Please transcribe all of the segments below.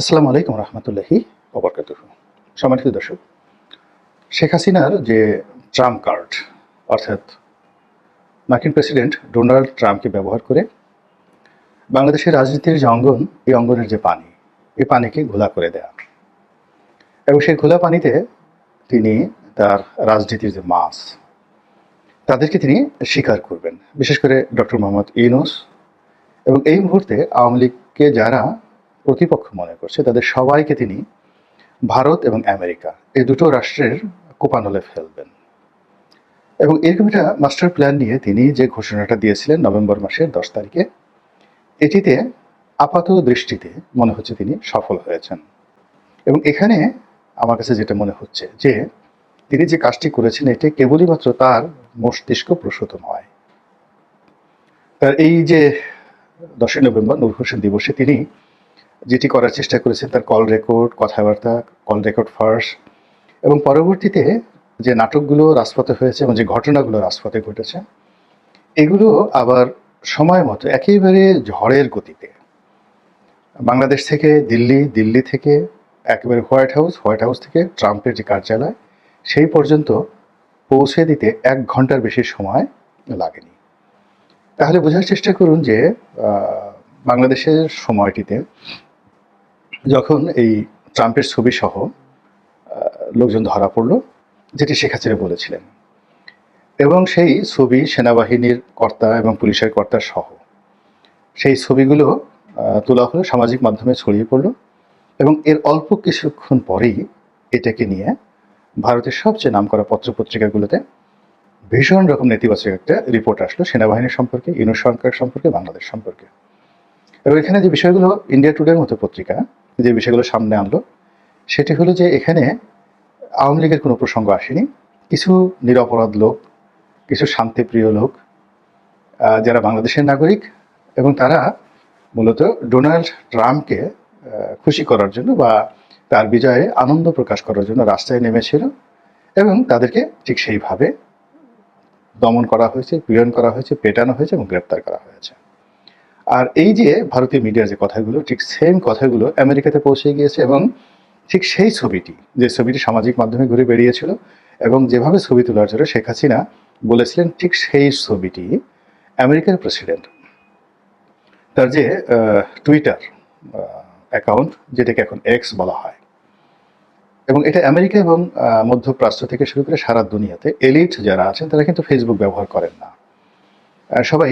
আসসালামু আলাইকুম রহমতুল্লাহি ওবরকাত সম্মানিত দর্শক, শেখ হাসিনার যে ট্রাম্প কার্ড, অর্থাৎ মার্কিন প্রেসিডেন্ট ডোনাল্ড ট্রাম্পকে ব্যবহার করে বাংলাদেশের রাজনীতির যে অঙ্গন, এই অঙ্গনের যে পানি, এই পানিকে ঘোলা করে দেয়া। এবং সেই ঘোলা পানিতে তিনি তার রাজনীতির যে মাছ, তাদেরকে তিনি স্বীকার করবেন। বিশেষ করে ডক্টর মোহাম্মদ ইউনুস এবং এই মুহূর্তে আওয়ামী লীগকে যারা প্রতিপক্ষ মনে করছে, তাদের সবাইকে তিনি ভারত এবং আমেরিকা, এই দুটো রাষ্ট্রের কোপানলে ফেলবেন। এবং এরকম একটা মাস্টার প্ল্যান নিয়ে তিনি যে ঘোষণাটা দিয়েছিলেন নভেম্বর মাসের দশ তারিখে, এটিতে আপাত দৃষ্টিতে মনে হচ্ছে তিনি সফল হয়েছেন। এবং এখানে আমার কাছে যেটা মনে হচ্ছে যে, তিনি যে কাজটি করেছেন, এটি কেবলই মাত্র তার মস্তিষ্ক প্রসূত নয়। তার এই যে দশই নভেম্বর নূর হোসেন দিবসে তিনি যেটি করার চেষ্টা করেছেন তার কল রেকর্ড, কথাবার্তা, কল রেকর্ড ফার্স এবং পরবর্তীতে যে নাটকগুলো রাজপথে হয়েছে এবং যে ঘটনাগুলো রাজপথে ঘটেছে, এগুলো আবার সময় মতো একেবারে ঝড়ের গতিতে। বাংলাদেশ থেকে দিল্লি দিল্লি থেকে একেবারে হোয়াইট হাউস হোয়াইট হাউস থেকে ট্রাম্পের যে কার্যালয়, সেই পর্যন্ত পৌঁছে দিতে এক ঘণ্টার বেশি সময় লাগেনি। তাহলে বোঝার চেষ্টা করুন যে বাংলাদেশের সময়টিতে যখন এই ট্রাম্পের ছবি সহ লোকজন ধরা পড়ল, যেটি শেখ হাসিনা বলেছিলেন। এবং সেই ছবি সেনাবাহিনীর কর্তা এবং পুলিশের কর্তা সহ। সেই ছবিগুলো তোলা হলো, সামাজিক মাধ্যমে ছড়িয়ে পড়ল এবং এর অল্প কিছুক্ষণ পরেই এটাকে নিয়ে ভারতের সবচেয়ে নামকরা পত্রপত্রিকাগুলোতে ভীষণ রকম নেতিবাচক একটা রিপোর্ট আসলো, সেনাবাহিনী সম্পর্কে, ইউনুস সরকার সম্পর্কে, বাংলাদেশ সম্পর্কে। এবং এখানে যে বিষয়গুলো, ইন্ডিয়া টুডের মতো পত্রিকা যে বিষয়গুলো সামনে আনলো, সেটি হলো যে এখানে আওয়ামী লীগের কোনো প্রসঙ্গ আসেনি। কিছু নিরপরাধ লোক, কিছু শান্তিপ্রিয় লোক যারা বাংলাদেশের নাগরিক এবং তারা মূলত ডোনাল্ড ট্রাম্পকে খুশি করার জন্য বা তার বিজয়ে আনন্দ প্রকাশ করার জন্য রাস্তায় নেমেছিল এবং তাদেরকে ঠিক সেইভাবে দমন করা হয়েছে, পীড়ন করা হয়েছে, পেটানো হয়েছে এবং গ্রেপ্তার করা হয়েছে। আর এই যে ভারতীয় মিডিয়ার যে কথাগুলো, ঠিক সেম কথাগুলো আমেরিকাতে পৌঁছে গিয়েছে এবং ঠিক সেই ছবিটি, যে ছবিটি সামাজিক মাধ্যমে ঘুরে বেরিয়েছিল এবং যেভাবে ছবি তোলার জন্য শেখ হাসিনা বলেছিলেন, ঠিক সেই ছবিটি আমেরিকার প্রেসিডেন্ট তার যে টুইটার অ্যাকাউন্ট যেটাকে এখন এক্স বলা হয়। এবং এটা আমেরিকা এবং মধ্যপ্রাচ্য থেকে শুরু করে সারা দুনিয়াতে এলিট যারা আছেন, তারা কিন্তু ফেসবুক ব্যবহার করেন না। সবাই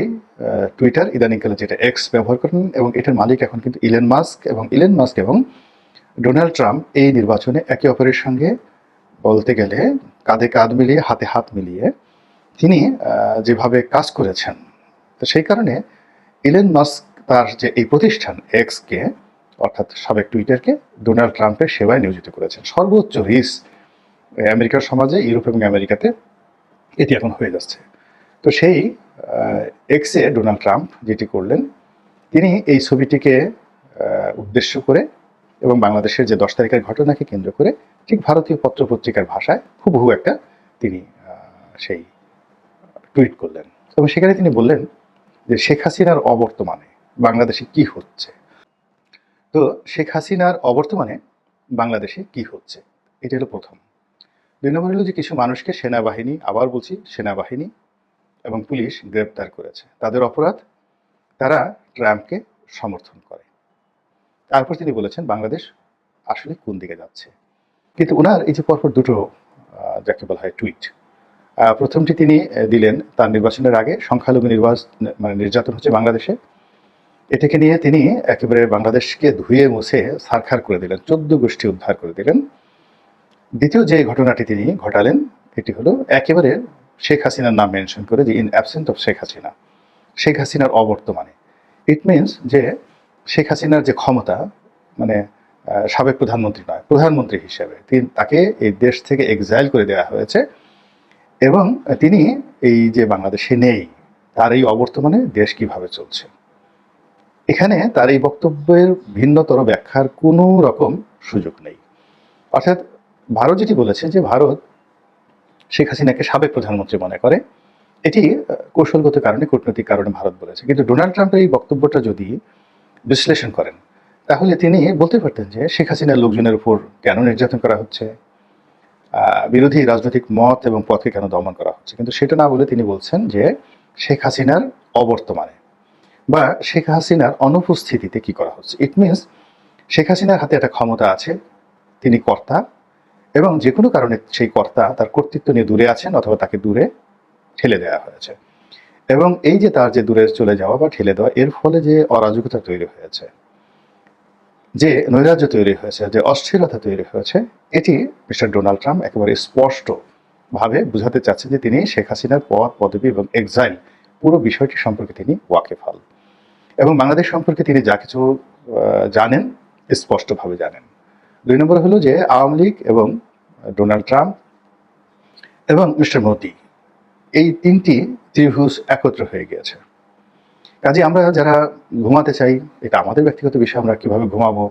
টুইটার ইদানিংকালে যেটা এক্স ব্যবহার করেন এবং এটার মালিক এখন কিন্তু ইলেন মাস্ক এবং ইলেন মাস্ক এবং ডোনাল্ড ট্রাম্প এই নির্বাচনে একে অপরের সঙ্গে বলতে গেলে কাঁধে কাঁধ মিলিয়ে, হাতে হাত মিলিয়ে তিনি যেভাবে কাজ করেছেন, তো সেই কারণে ইলেন মাস্ক তার যে এই প্রতিষ্ঠান এক্সকে অর্থাৎ সাবেক টুইটারকে ডোনাল্ড ট্রাম্পের সেবায় নিয়োজিত করেছেন। সর্বোচ্চ রিস আমেরিকার সমাজে, ইউরোপ এবং আমেরিকাতে এটি এখন হয়ে যাচ্ছে। তো সেই এক্সে ডোনাল্ড ট্রাম্প যেটি করলেন, তিনি এই ছবিটিকে উদ্দেশ্য করে এবং বাংলাদেশের যে দশ তারিখের ঘটনাকে কেন্দ্র করে ঠিক ভারতীয় পত্রপত্রিকার ভাষায় হুবহু একটা তিনি সেই টুইট করলেন। এবং সেখানে তিনি বললেন যে শেখ হাসিনার অবর্তমানে বাংলাদেশে কি হচ্ছে? তো শেখ হাসিনার অবর্তমানে বাংলাদেশে কি হচ্ছে? এটা হলো প্রথম। দুই নম্বর হলো যে কিছু মানুষকে সেনাবাহিনী, আবার বলছি সেনাবাহিনী এবং পুলিশ গ্রেপ্তার করেছে। তাদের অপরাধ? তারা ট্রাম্পকে সমর্থন করে। তারপর তিনি বলেছেন, বাংলাদেশ আসলে কোন দিকে যাচ্ছে? কিন্তু ওনার এই যে পরপর দুটো যাকে বলা হয় টুইট প্রথমটি তিনি দিলেন তার নির্বাচনের আগে সংখ্যালঘু নির্বাচন মানে নির্যাতন হচ্ছে বাংলাদেশে। এটাকে নিয়ে তিনি একেবারে বাংলাদেশকে ধুয়ে মুছে সারখার করে দিলেন, চোদ্দ গোষ্ঠী উদ্ধার করে দিলেন। দ্বিতীয় যে ঘটনাটি তিনি ঘটালেন, এটি হলো একেবারে শেখ হাসিনার নাম মেনশন করে যে in absent of Sheikh Hasina. Sheikh হাসিনার অবর্তমানে। ইট মিনস যে, শেখ হাসিনার যে ক্ষমতা মানে সাবেক প্রধানমন্ত্রী নয়, প্রধানমন্ত্রী হিসেবে, তিনি, তাকে এই দেশ থেকে এক্সাইল করে দেওয়া হয়েছে এবং তিনি এই যে বাংলাদেশে নেই, তার এই অবর্তমানে দেশ কীভাবে চলছে? এখানে তার এই বক্তব্যের ভিন্নতর ব্যাখ্যার কোনো রকম সুযোগ নেই। অর্থাৎ ভারত যেটি বলেছে যে, ভারত শেখ হাসিনাকে সাবেক প্রধানমন্ত্রী মনে করে। এটি কৌশলগত কারণে, কূটনৈতিক কারণে ভারত বলেছে। কিন্তু ডোনাল্ড ট্রাম্পের এই বক্তব্যটা যদি বিশ্লেষণ করেন, তাহলে তিনি বলতে পারতেন যে শেখ হাসিনার লোকজনের উপর কেন নির্যাতন করা হচ্ছে বিরোধী রাজনৈতিক মত এবং পথকে কেন দমন করা হচ্ছে। কিন্তু সেটা না বলে তিনি বলছেন যে শেখ হাসিনার অবর্তমানে বা শেখ হাসিনার অনুপস্থিতিতে কি করা হচ্ছে। ইট মিনস শেখ হাসিনার হাতে একটা ক্ষমতা আছে, তিনি কর্তা এবং যে কোনো কারণে সেই কর্তা তার কর্তৃত্ব নিয়ে দূরে আছেন অথবা তাকে দূরে ঠেলে দেওয়া হয়েছে। এবং এই যে তার যে দূরে চলে যাওয়া বা ঠেলে দেওয়া, এর ফলে যে অরাজকতা তৈরি হয়েছে, যে নৈরাজ্য তৈরি হয়েছে, যে অস্থিরতা তৈরি হয়েছে, এটি মিস্টার ডোনাল্ড ট্রাম্প একেবারে স্পষ্ট ভাবে বুঝাতে চাচ্ছে যে তিনি শেখ হাসিনার পদ পদবি এবং এক্সাইল পুরো বিষয়টি সম্পর্কে তিনি ওয়াকিফাল। এবং বাংলাদেশ সম্পর্কে তিনি যা কিছু জানেন, স্পষ্টভাবে জানেন। দুই নম্বর হলো যে আওয়ামী লীগ এবং ডোনাল্ড ট্রাম্প এবং মিস্টার মোদি, এই তিনটি ত্রিভুজ একত্র হয়ে গিয়েছে। কাজে আমরা যারা ঘুমাতে চাই, এটা আমাদের ব্যক্তিগত বিষয়, আমরা কীভাবে ঘুমাবো,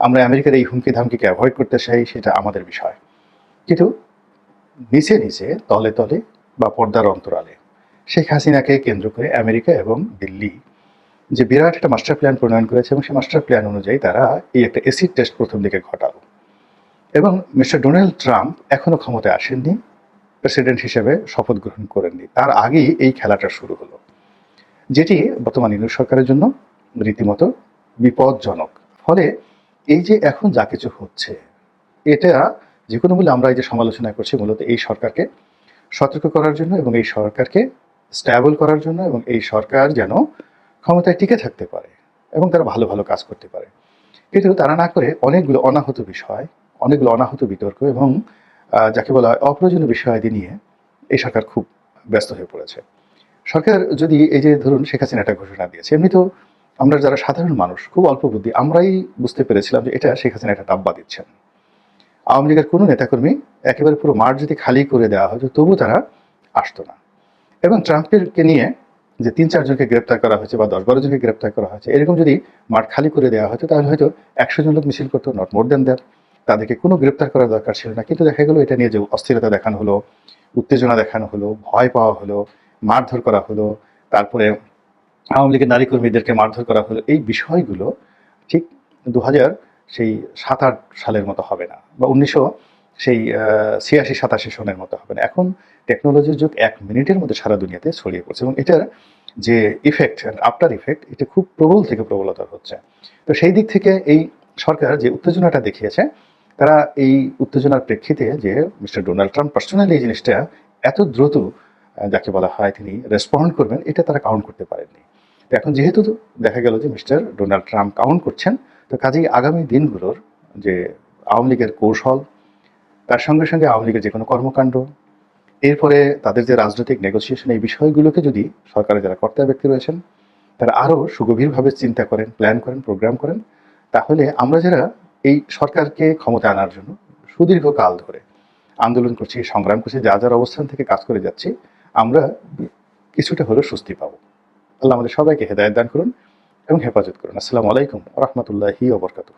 আমরা আমেরিকার এই হুমকি ধামকিকে অ্যাভয়েড করতে চাই, সেটা আমাদের বিষয়। কিন্তু নিচে নিচে, তলে তলে বা পর্দার অন্তরালে, শেখ হাসিনাকে কেন্দ্র করে আমেরিকা এবং দিল্লি যে বিরাট একটা মাস্টার প্ল্যান প্রণয়ন করেছে এবং সেই মাস্টার প্ল্যান অনুযায়ী তারা এই একটা এসিড টেস্ট প্রথম দিকে ঘটালো। এবং মিস্টার ডোনাল্ড ট্রাম্প এখনও ক্ষমতায় আসেননি, প্রেসিডেন্ট হিসেবে শপথ গ্রহণ করেননি। তার আগেই এই খেলাটা শুরু হলো, যেটি বর্তমান ইন্দু সরকারের জন্য রীতিমতো বিপজ্জনক। ফলে এই যে এখন যা কিছু হচ্ছে, এটা যে কোনো বলে আমরা এই যে সমালোচনা করছি, মূলত এই সরকারকে সতর্ক করার জন্য এবং এই সরকারকে স্ট্যাবল করার জন্য এবং এই সরকার যেন ক্ষমতায় টিকে থাকতে পারে এবং তারা ভালো ভালো কাজ করতে পারে। কিন্তু তারা না করে অনেকগুলো অনাহত বিষয় অনেকগুলো অনাহত বিতর্ক এবং যাকে বলা হয় অপ্রয়োজনীয় বিষয়াদি নিয়ে এই সরকার খুব ব্যস্ত হয়ে পড়েছে। সরকার যদি এই যে ধরুন শেখ হাসিনা একটা ঘোষণা দিয়েছে, এমনি তো আমরা যারা সাধারণ মানুষ, খুব অল্প বুদ্ধি, আমরাই বুঝতে পেরেছিলাম যে এটা শেখ হাসিনা একটা ডাব্বা দিচ্ছেন। আওয়ামী লীগের কোনো নেতাকর্মী একেবারে পুরো মাঠ যদি খালি করে দেওয়া হতো, তবু তারা আসতো না। এবং ট্রাম্পেরকে নিয়ে যে তিন চারজনকে গ্রেপ্তার করা হয়েছে বা দশ, বারো জনকে গ্রেপ্তার করা হয়েছে, এরকম যদি মাঠ খালি করে দেওয়া হতো, তাহলে হয়তো একশো জন লোক মিছিল করতো, নট মোর দেন দ্যাট। তাদেরকে কোনো গ্রেপ্তার করার দরকার ছিল না। কিন্তু দেখা গেলো এটা নিয়ে যে অস্থিরতা দেখানো হলো, উত্তেজনা দেখানো হলো, ভয় পাওয়া হলো, মারধর করা হলো, তারপরে আওয়ামী লীগের নারী কর্মীদেরকে মারধর করা হলো, এই বিষয়গুলো ঠিক দু হাজার সেই সাত আট সালের মতো হবে না বা উনিশশো সেই ছিয়াশি, সাতাশি সনের মতো হবে না। এখন টেকনোলজির যুগ এক মিনিটের মধ্যে সারা দুনিয়াতে ছড়িয়ে পড়ছে এবং এটার যে ইফেক্ট আফটার ইফেক্ট এটা খুব প্রবল থেকে প্রবলতর হচ্ছে। তো সেই দিক থেকে এই সরকার যে উত্তেজনাটা দেখিয়েছে তারা এই উত্তেজনার প্রেক্ষিতে যে মিস্টার ডোনাল্ড ট্রাম্প পার্সোনালি এই জিনিসটা এত দ্রুত যাকে বলা হয় তিনি রেসপন্ড করবেন, এটা তারা কাউন্ট করতে পারেননি। তো এখন যেহেতু দেখা গেল যে মিস্টার ডোনাল্ড ট্রাম্প কাউন্ট করছেন, তো কাজেই আগামী দিনগুলোর যে আওয়ামী লীগের কৌশল, তার সঙ্গে সঙ্গে আওয়ামী লীগের যে কোনো কর্মকাণ্ড, এরপরে তাদের যে রাজনৈতিক নেগোসিয়েশন এই বিষয়গুলোকে যদি সরকারের যারা কর্তা ব্যক্তি রয়েছেন, তারা আরও সুগভীরভাবে চিন্তা করেন প্ল্যান করেন প্রোগ্রাম করেন, তাহলে আমরা যারা এই সরকারকে ক্ষমতা আনার জন্য সুদীর্ঘ কাল ধরে আন্দোলন করছি, সংগ্রাম করছি, যা যার অবস্থান থেকে কাজ করে যাচ্ছি, আমরা কিছুটা হলেও স্বস্তি পাবো। আল্লাহ আমাদের সবাইকে হেদায়ত দান করুন এবং হেফাজত করুন। আসসালামু আলাইকুম রহমতুল্লাহি ওবরকাতুহ